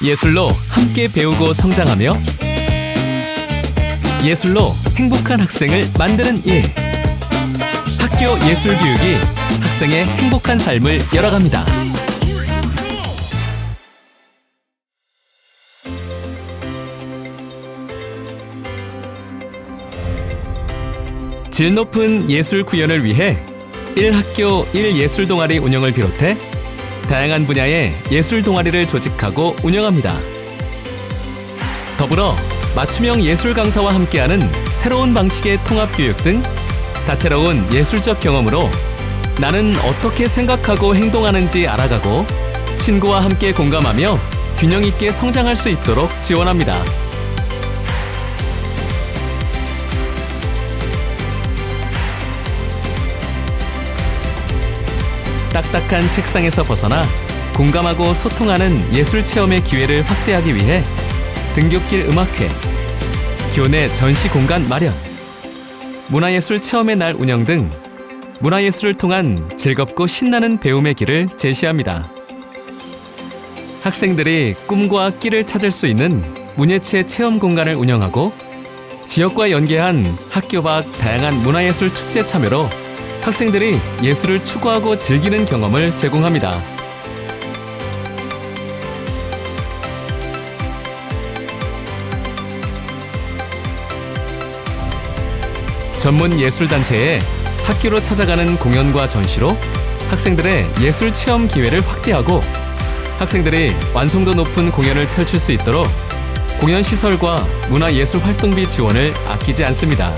예술로 함께 배우고 성장하며 예술로 행복한 학생을 만드는 일. 학교 예술 교육이 학생의 행복한 삶을 열어갑니다. 질 높은 예술 구현을 위해 1학교 1예술 동아리 운영을 비롯해 다양한 분야의 예술 동아리를 조직하고 운영합니다. 더불어 맞춤형 예술 강사와 함께하는 새로운 방식의 통합 교육 등 다채로운 예술적 경험으로 나는 어떻게 생각하고 행동하는지 알아가고 친구와 함께 공감하며 균형 있게 성장할 수 있도록 지원합니다. 딱딱한 책상에서 벗어나 공감하고 소통하는 예술 체험의 기회를 확대하기 위해 등굣길 음악회, 교내 전시 공간 마련, 문화예술 체험의 날 운영 등 문화예술을 통한 즐겁고 신나는 배움의 길을 제시합니다. 학생들이 꿈과 끼를 찾을 수 있는 문예체 체험 공간을 운영하고 지역과 연계한 학교 밖 다양한 문화예술 축제 참여로 학생들이 예술을 추구하고 즐기는 경험을 제공합니다. 전문 예술단체에 학교로 찾아가는 공연과 전시로 학생들의 예술 체험 기회를 확대하고 학생들이 완성도 높은 공연을 펼칠 수 있도록 공연 시설과 문화예술 활동비 지원을 아끼지 않습니다.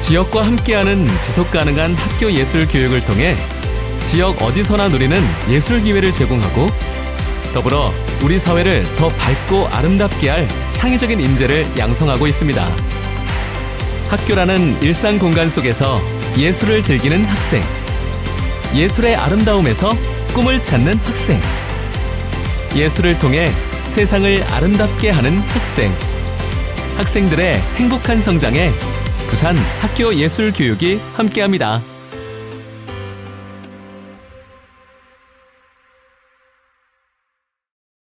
지역과 함께하는 지속 가능한 학교 예술 교육을 통해 지역 어디서나 누리는 예술 기회를 제공하고 더불어 우리 사회를 더 밝고 아름답게 할 창의적인 인재를 양성하고 있습니다. 학교라는 일상 공간 속에서 예술을 즐기는 학생. 예술의 아름다움에서 꿈을 찾는 학생. 예술을 통해 세상을 아름답게 하는 학생. 학생들의 행복한 성장에 부산 학교 예술 교육이 함께합니다.